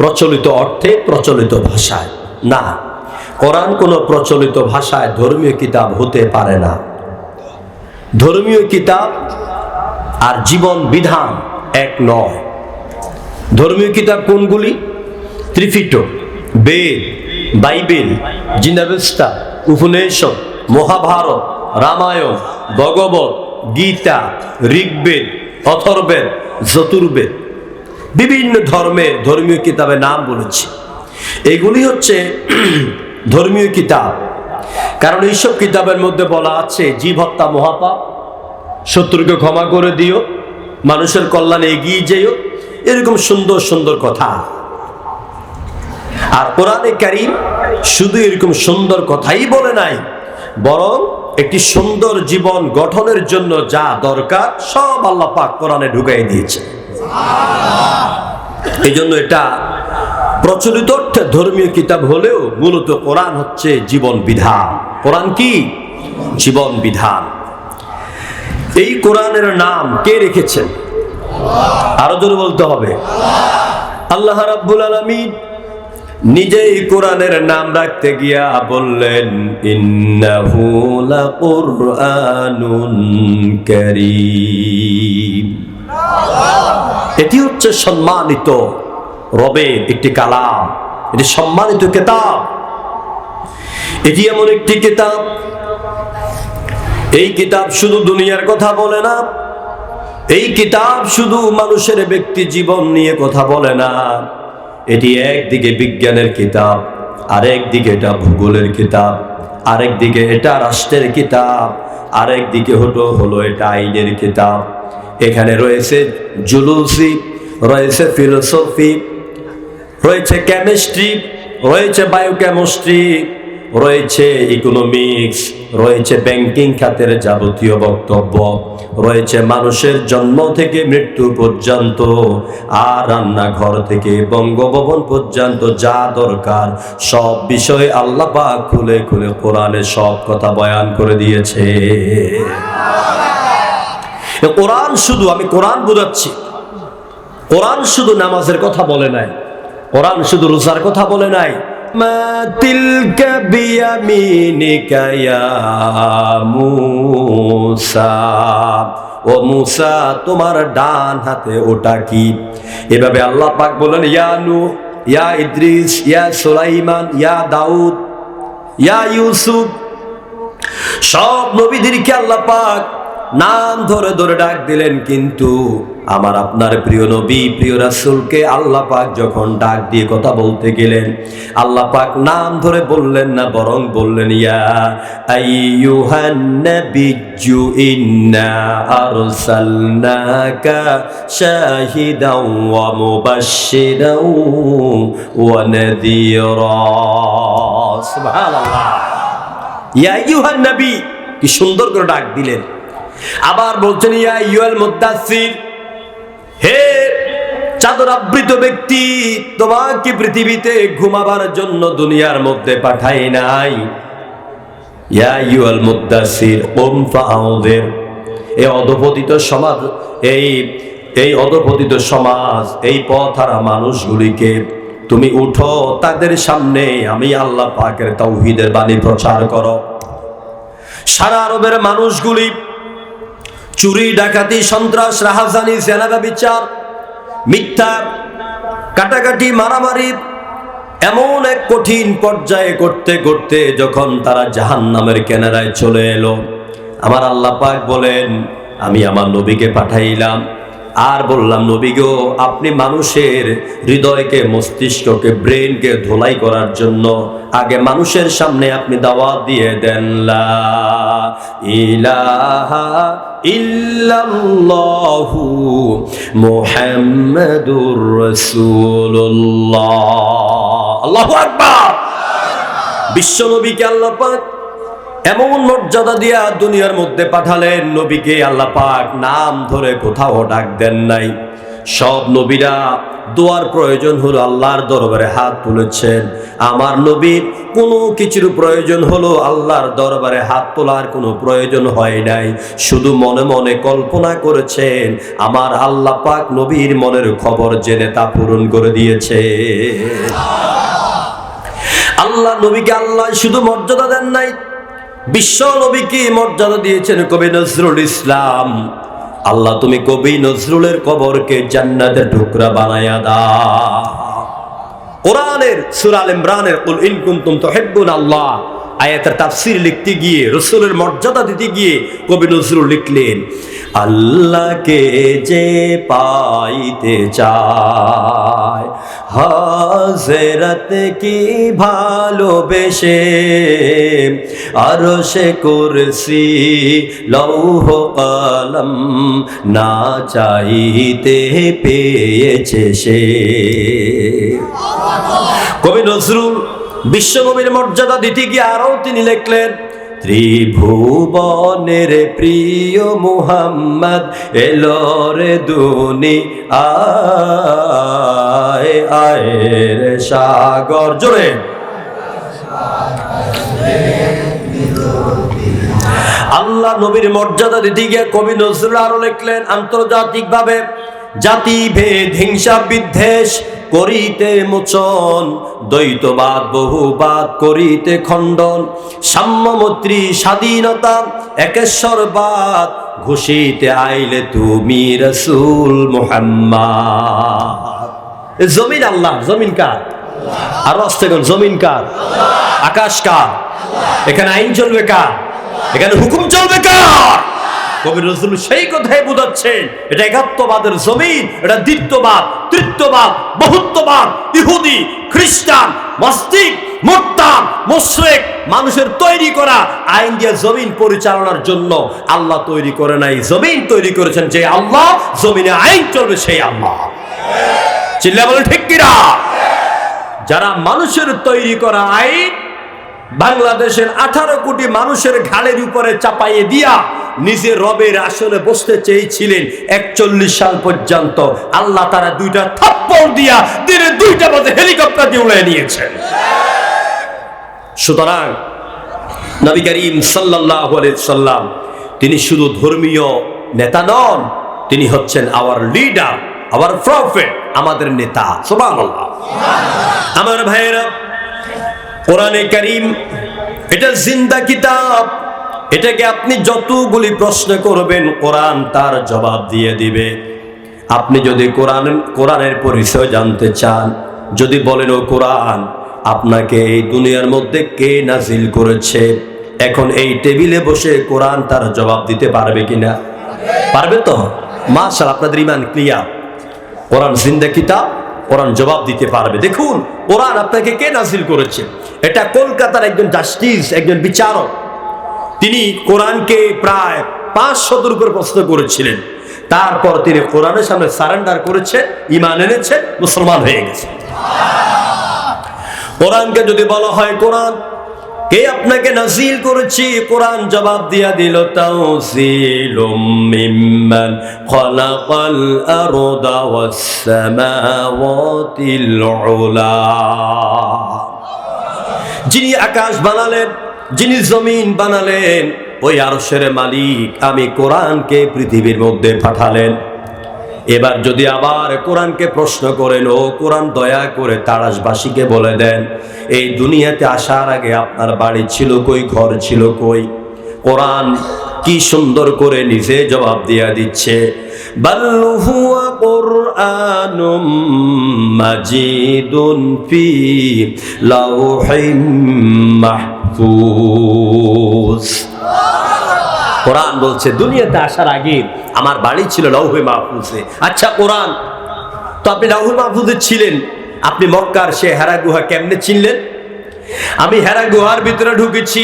প্রচলিত অর্থে প্রচলিত ভাষায়। না, কোরআন কোনো প্রচলিত ভাষায় ধর্মীয় কিতাব হতে পারে না। ধর্মীয় কিতাব আর জীবন বিধান এক নয়। ধর্মীয় কিতাব কোনগুলি? ত্রিপিট বেদ, বাইবেল জিনাবেস্তা উপনিষদ, মহাভারত, রামায়ণ ভগবত গীতা, ঋগ্বেদ অথর্বেদ চতুর্বেদ বিভিন্ন ধর্মের ধর্মীয় কিতাবের নাম বলেছি। এগুলি হচ্ছে ধর্মীয় কিতাব। কারণ এইসব কিতাবের মধ্যে বলা আছে, জীব হত্যা মহাপাপ, শত্রুকে ক্ষমা করে দিও, মানুষের কল্যাণে এগিয়ে যেও, এরকম সুন্দর সুন্দর কথা। আর কোরআনে কারিম শুধু এরকম সুন্দর কথাই বলে নাই, বরং একটি সুন্দর জীবন গঠনের জন্য যা দরকার, সব আল্লাহ পাক কোরআনে ঢুকাই দিয়েছে এই জন্য এটা প্রচলিত অর্থে ধর্মীয় কিতাব হলেও মূলত কোরআন হচ্ছে জীবন বিধান। কোরআন কি? জীবন বিধান। এই কোরআনের নাম কে রেখেছেন? আরও জোরে বলতে হবে। আল্লাহ রাব্বুল আলামিন নিজেই কোরআনের নাম রাখতে গিয়া বললেন, ইন্নাহু লাকুরআনুন কারীম। এটি হচ্ছে সম্মানিত রবের একটি কালাম। এটি সম্মানিত কিতাব। এটি এমন একটি কিতাব। এই কিতাব শুধু দুনিয়ার কথা বলে না। এই কিতাব শুধু মানুষের ব্যক্তি জীবন নিয়ে কথা বলে না। এটি একদিকে বিজ্ঞানের কিতাব আরেক দিকে এটা ভূগোলের কিতাব আরেক দিকে এটা রাষ্ট্রের কিতাব আরেক দিকে হলো হলো এটা আইনের কিতাব। এখানে রয়েছে জুলুসি, রয়েছে ফিলোসফি, রয়েছে কেমিস্ট্রি, রয়েছে বায়োকেমিস্ট্রি, রয়েছে ইকোনমিক্স, রয়েছে ব্যাংকিং খাতের যাবতীয় বক্তব্য, রয়েছে মানুষের জন্ম থেকে মৃত্যু পর্যন্ত, আর রান্নাঘর থেকে বঙ্গভবন পর্যন্ত যা দরকার, সব বিষয়ে আল্লাহ পাক খুলে খুলে কোরআনে সব কথা বয়ান করে দিয়েছে। কোরআন শুধু আমি কোরআন বোঝাচ্ছি। কোরআন শুধু নামাজের কথা বলে নাই। কোরআন শুধু রোজার কথা বলে নাই। ও মুসা, তোমার ডান হাতে ওটা কি? এভাবে আল্লাহ পাক বলেন ইয়া নূহ, ইয়া ইদ্রিস, ইয়া সুলাইমান, ইয়া দাউদ, ইয়া ইউসুফ। সব নবীদেরকে আল্লাহ পাক নাম ধরে ধরে ডাক দিলেন, কিন্তু আমার আপনার প্রিয় নবী, প্রিয় রাসুলকে আল্লাহ পাক যখন ডাক দিয়ে কথা বলতে গেলেন, আল্লাহ পাক নাম ধরে বললেন না, বরং বললেন, ইয়া আইয়ুহান ইন্না ইয়া ইউহান নবী, কি সুন্দর করে ডাক দিলেন। আবার বলছেন মুদাসসির, হে চাদর আবৃত ব্যক্তি, তোমাকে পৃথিবীতে ঘুমাবার জন্য দুনিয়ার মধ্যে পাঠাই নাই। এই অধপতিত সমাজ, এই এই সমাজ, এই পথহারা মানুষগুলিকে তুমি উঠো, তাদের সামনে আমি আল্লাহ পাকের তাওহীদের বাণী প্রচার করো। সারা আরবের মানুষগুলি চুরি, ডাকাতি, সন্ত্রাস, রাহাজানি, জেনাবা বিচার, মিথ্যা, কাটাকাটি, মারামারি এমন এক কঠিন পর্যায়ে করতে করতে যখন তারা জাহান নামের কেনারায় চলে এলো, আমার আল্লাহ পাক বলেন, আমি আমার নবীকে পাঠাইলাম আর বললাম, নবী গো, আপনি মানুষের হৃদয়কে, মস্তিষ্ককে ব্রেনকে ধোলাই করার জন্য আগে মানুষের সামনে আপনি দাওয়াত দিয়ে দেন, লা ইলাহা ইল্লাল্লাহু মুহাম্মাদুর রাসূলুল্লাহ। আল্লাহু আকবার। আল্লাহ এমন মর্যাদা দিয়া দুনিয়ার মধ্যে পাঠালেন নবীকে আল্লাহ পাক। নাম ধরে কোথাও ডাক দেন নাই। সব নবীরা দোয়ার প্রয়োজন হলো আল্লাহর দরবারে হাত তুলেছেন। আমার নবীর কোনো কিছুর প্রয়োজন হলো আল্লাহর দরবারে হাত তোলার কোনো প্রয়োজন হয় নাই। শুধু মনে মনে কল্পনা করেছেন, আমার আল্লাহ পাক নবীর মনের খবর জেনে তা পূরণ করে দিয়েছে আল্লাহ নবীকে আল্লাহ শুধু মর্যাদা দেন নাই বিশ্ব নবীকে মর্যাদা দিয়েছেন কবি নজরুল ইসলাম। আল্লাহ, তুমি কবি নজরুলের কবরকে জান্নাতের টুকরা বানায়া দাও। কোরআনের সুরাল ইমরানের, কুল ইন কুনতুম তুহিব্বুন আল্লাহ আয়াতের তাফসীর লিখতে গিয়ে, রসুলের মর্যাদা দিতে গিয়ে কবি নজরুল লিখলেন, আল্লাহকে যে পাইতে চায় হাজরত কি ভালোবেসে আর সে কুরসি, লৌহ কলম না চাইতে পেয়েছে সে। কবি নজরুল বিশ্বকবির মর্যাদা দিতে গিয়ে আরও তিনি লিখলেন? ত্রিভুবনের প্রিয় মুহাম্মদ, এলো রে দুনি আয় আয় রে সাগর। জোরে। আল্লাহ নবীর মর্যাদা দিতে গিয়ে কবি নজরুল আরও লিখলেন, আন্তর্জাতিকভাবে জাতি ভেদ, হিংসা, বিদ্বেষ করিতে মোচন, দ্বৈতবাদ, বহুবাদ করিতে খণ্ডন, সাম্যমৈত্রী, স্বাধীনতা, একেশ্বরবাদ ঘোষিতে আইলে তুমি রসুল মোহাম্মদ। এ জমিন আল্লাহ, জমিন কার? আর অস্তেগণ জমিন কার? আকাশ কার? এখানে আইন চলবে কার? এখানে হুকুম চলবে কার? কবি সেই কথাই এটা একাত্মবাদের জমিন, এটা বহুত্ববাদ, ইহুদি, খ্রিস্টান মস্তিক মোট্টাম মোশরেক, মানুষের তৈরি করা আইন দিয়ে জমিন পরিচালনার জন্য আল্লাহ তৈরি করে নাই, জমিন তৈরি করেছেন যে আল্লাহ, জমিনে আইন চলবে সেই আল্লাহ। চিল্লা বলে ঠিক কিনা? যারা মানুষের তৈরি করা আইন বাংলাদেশের আঠারো কোটি মানুষের ঘাড়ের উপরে চাপাইয়ে দিয়া নিজের রবের আসলে বসতে চেয়েছিলেন একচল্লিশ সাল পর্যন্ত। আল্লাহ তারা দুইটা থাপ্পড় দিয়া দিনে দুইটা বাজে হেলিকপ্টার দিয়ে উড়ে নিয়েছেন। সুতরাং নবী করিম সাল্লাহ সাল্লাম তিনি শুধু ধর্মীয় নেতা নন, তিনি হচ্ছেন আওয়ার লিডার আওয়ার প্রফেট আমাদের নেতা। সুবহানাল্লাহ। আমার ভাইয়েরা, কোরআনে করিম, এটা জিন্দা কিতাব। এটাকে আপনি যতগুলি প্রশ্ন করবেন, কোরআন তার জবাব দিয়ে দিবে। আপনি যদি কোরআন, কোরআনের পরিচয় জানতে চান, যদি বলেন, ও কোরআন, আপনাকে এই দুনিয়ার মধ্যে কে নাজিল করেছে? এখন এই টেবিলে বসে কোরআন তার জবাব দিতে পারবে কিনা? পারবে তো? মাশাল আপনাদের ইমান ক্লিয়ার। কোরআন জিন্দা কিতাব, কোরআন জবাব দিতে পারবে। দেখুন, কোরআন আপনাকে কে নাজিল করেছে? এটা কলকাতার একজন জাস্টিস, একজন বিচারক। তিনি কোরআনকে প্রায় পাঁচ শতর উপর প্রশ্ন করেছিলেন। তারপর তিনি কোরআনের সামনে সারেন্ডার করেছেন ইমান এনেছেন মুসলমান হয়ে গেছে। কোরআনকে যদি বলা হয় কোরআন কে আপনাকে নাজিল করেছি? কোরআন জবাব দিয়া দিল, তাওসিলুম মিম্মান খালাকাল আরদা উলা। যিনি আকাশ বানালেন, যিনি জমিন বানালেন, ওই আরশের মালিক আমি কোরআনকে পৃথিবীর মধ্যে পাঠালেন। এবার যদি আবার কোরআনকে প্রশ্ন করেন, ও কোরআন, দয়া করে তারাসবাসীকে বলে দেন, এই দুনিয়াতে আসার আগে আপনার বাড়ি ছিল কই, ঘর ছিল কই? কোরআন কি সুন্দর করে নিজে জবাব দিয়া দিচ্ছে মাহফুজ। কোরআন বলছে, দুনিয়াতে আসার আগে আমার বাড়ি ছিল লৌহে মাহফুজে। আচ্ছা কোরআন, তো আপনি লৌহে মাহফুজে ছিলেন। আপনি মক্কার সে হেরা গুহা কেমনে চিনলেন? আমি হেরা গুহার ভিতরে ঢুকেছি।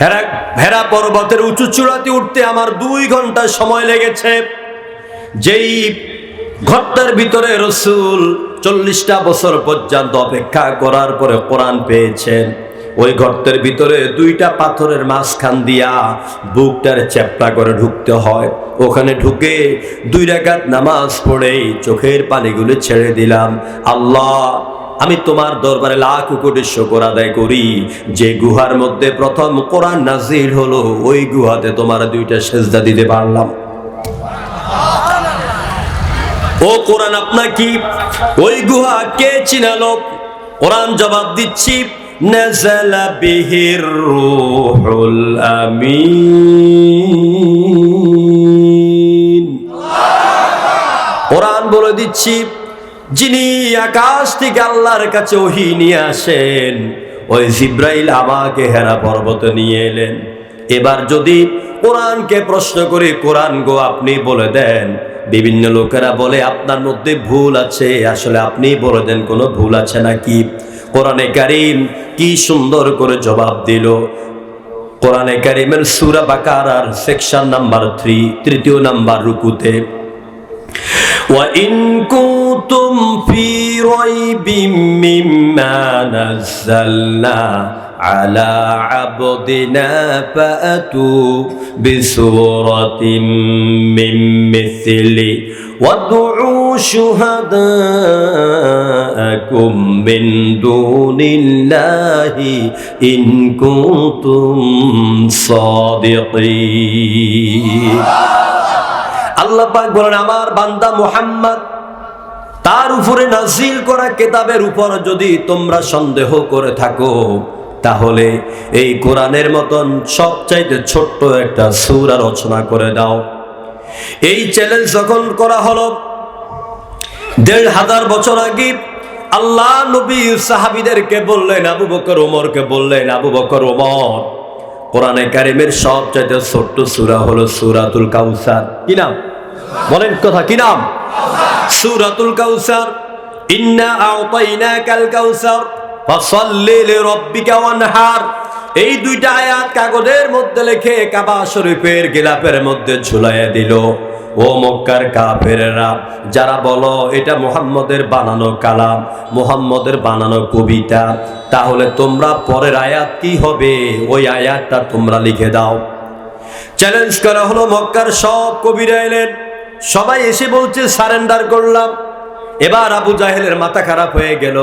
হেরা হেরা পর্বতের উঁচু চূড়াতে উঠতে আমার দুই ঘণ্টা সময় লেগেছে। যেই ঘরটার ভিতরে রসুল চল্লিশটা বছর পর্যন্ত অপেক্ষা করার পরে কোরআন পেয়েছেন। ওই গর্তের ভিতরে দুইটা পাথরের মাঝখান দিয়া বুকটার চ্যাপটা করে ঢুকতে হয়। ওখানে ঢুকে দুই রাকাত নামাজ পড়েই চোখের পানিগুলো ছেড়ে দিলাম। আল্লাহ, আমি তোমার দরবারে লাখ কোটি শকর আদায় করি। যে গুহার মধ্যে প্রথম কোরআন নাজির হলো, ওই গুহাতে তোমার দুইটা সেজদা দিতে পারলাম। ও কোরআন, আপনার কি? ওই গুহা কে চিনালো কোরআন জবাব দিচ্ছি। নাজালা বিহির রূহুল আমিন কোরআন বলে দিচ্ছি, যিনি আকাশ থেকে আল্লাহর কাছে ওহি নিয়ে আসেন, ওই জিব্রাইল আমাকে হেরা পর্বত নিয়ে এলেন। এবার যদি কোরআনকে প্রশ্ন করে, কোরআন গো, আপনি বলে দেন। বিভিন্ন লোকেরা বলে, আপনার মধ্যে ভুল আছে। আসলে আপনি বলে দেন, কোনো ভুল আছে নাকি? কোরআনে কারিম কি সুন্দর করে জবাব দিল কোরআনে কারিমের সুরা বাকারার সেকশন নাম্বার থ্রি তৃতীয় নাম্বার রুকুতে وإن كنتم في ريب مما نزلنا على عبدنا فأتوا بسورة من مثله وادعوا شهداءكم من دون الله إن كنتم صادقين আল্লাহ পাক বলেন আমার বান্দা মোহাম্মদ তার উপরে নাজিল করা কেতাবের উপর যদি তোমরা সন্দেহ করে থাকো তাহলে এই কোরআনের মতন সবচাইতে ছোট্ট একটা সূরা রচনা করে দাও। এই চ্যালেঞ্জ যখন করা হলো, দেড় হাজার বছর আগে আল্লাহ নবী সাহাবিদেরকে বললেন, আবু বকর ওমরকে বললেন, আবু বকর ওমর, কোরআনে কারিমের সবচাইতে ছোট্ট সূরা হলো সূরাতুল কাউসার। কি নাম? বলেন কথা, কি নাম? সূরাতুল কাউসার। ইন্না আ'তাইনাকাল কাউসার। এই দুইটা আয়াত কাগজের মধ্যে লিখে কাবা শরীফের গিলাপের মধ্যে ঝুলাইয়া দিল। ও মক্কার কাফেরেরা, যারা বলো এটা মুহাম্মদের বানানো কালাম, মুহাম্মদের বানানো কবিতা, তাহলে তোমরা পরের আয়াত কি হবে? ওই আয়াতটা তোমরা লিখে দাও। চ্যালেঞ্জ করা হলো মক্কার সব কবিরা এলেন। সবাই এসে বলছে, সারেন্ডার করলাম। এবার আবু জাহেলের মাথা খারাপ হয়ে গেল।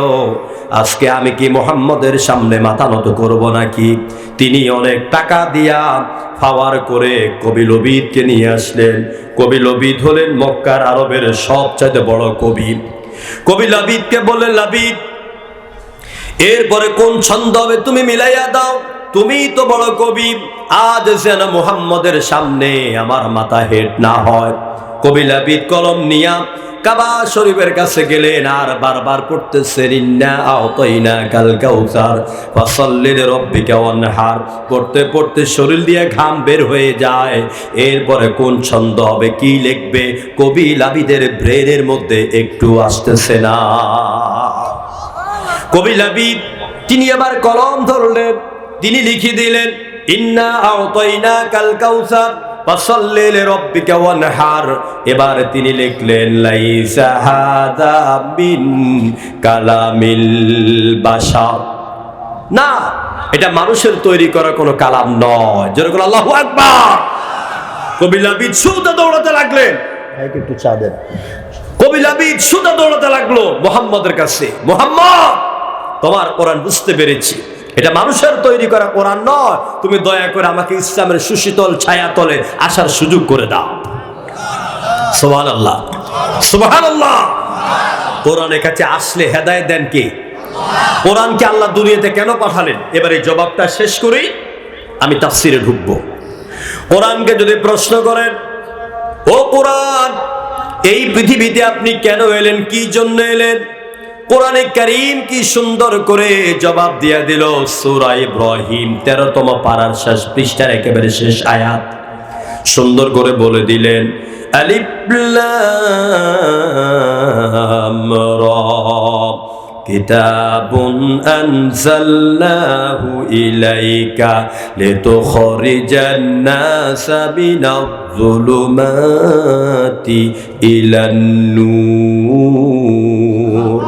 আজকে আমি কি মোহাম্মদের সামনে মাথা নত করব নাকি? তিনি অনেক টাকা দিয়া ফাওয়ার করে কবি লবিদকে নিয়ে আসলেন। কবি লবিদ হলেন মক্কার আরবের সবচাইতে বড় কবি। কবি লাবিদকে বললেন, লাবিদ, এরপরে কোন ছন্দ হবে তুমি মিলাইয়া দাও। তুমি তো বড় কবি। আজ যেন মুহাম্মদের সামনে আমার মাথা হেট না হয়। কবি লাবিদ কলম নিয়া কাবা শরীফের কাছে গেলেন আর বারবার পড়তেছে রিন্না আওতাইনা কাল কাউসার, ফাসাল্লিল রব্বিকা ওয়ানহার। পড়তে পড়তে শরীর দিয়ে ঘাম বের হয়ে যায়। এরপরে কোন ছন্দ হবে, কি লিখবে? কবি লাবিদের ব্রেনের মধ্যে একটু আসতেছে না। কবি লাবিদ, তিনি আবার কলম ধরলেন, তিনি লিখে দিলেন, ইন্না আওতাইনা কাল কাউসার ফাসাল্লি লিরাব্বিকা ওয়ানহার। এবার তিনি লিখলেন লাইসা হাদা মিন কালামিল বাশার। না এটা মানুষের তৈরি করা কোনো কালাম নয়। যেরকম আল্লাহু আকবার। কবি লাবিদ সুদা দৌড়াতে লাগলেন। একটু চা দেন। কবি লাবিদ সুদা দৌড়াতে লাগল মোহাম্মদের কাছে। মোহাম্মদ তোমার কোরআন বুঝতে পেরেছি। এটা মানুষের তৈরি করা কোরআন নয়। তুমি দয়া করে আমাকে ইসলামের সুশীতল ছায়া তলে আসার সুযোগ করে দাও। সোহান আল্লাহ সোহান আল্লাহ কোরআনের কাছে আসলে হেদায় দেন কে? কোরআনকে আল্লাহ দুনিয়াতে কেন পাঠালেন? এবার জবাবটা শেষ করেই আমি তাফসিরে ঢুকবো। কোরআনকে যদি প্রশ্ন করেন, ও কোরআন, এই পৃথিবীতে আপনি কেন এলেন? কি জন্য এলেন? কোরআনে করিম কি সুন্দর করে জবাব দিয়া দিল সূরা ইব্রাহিম তেরোতম পাড়ার শেষ পৃষ্ঠার একেবারে শেষ আয়াত সুন্দর করে বলে দিলেন আলিফ লাম রা كتاب أنزلناه إليك لتخرج الناس من الظلمات إلى النور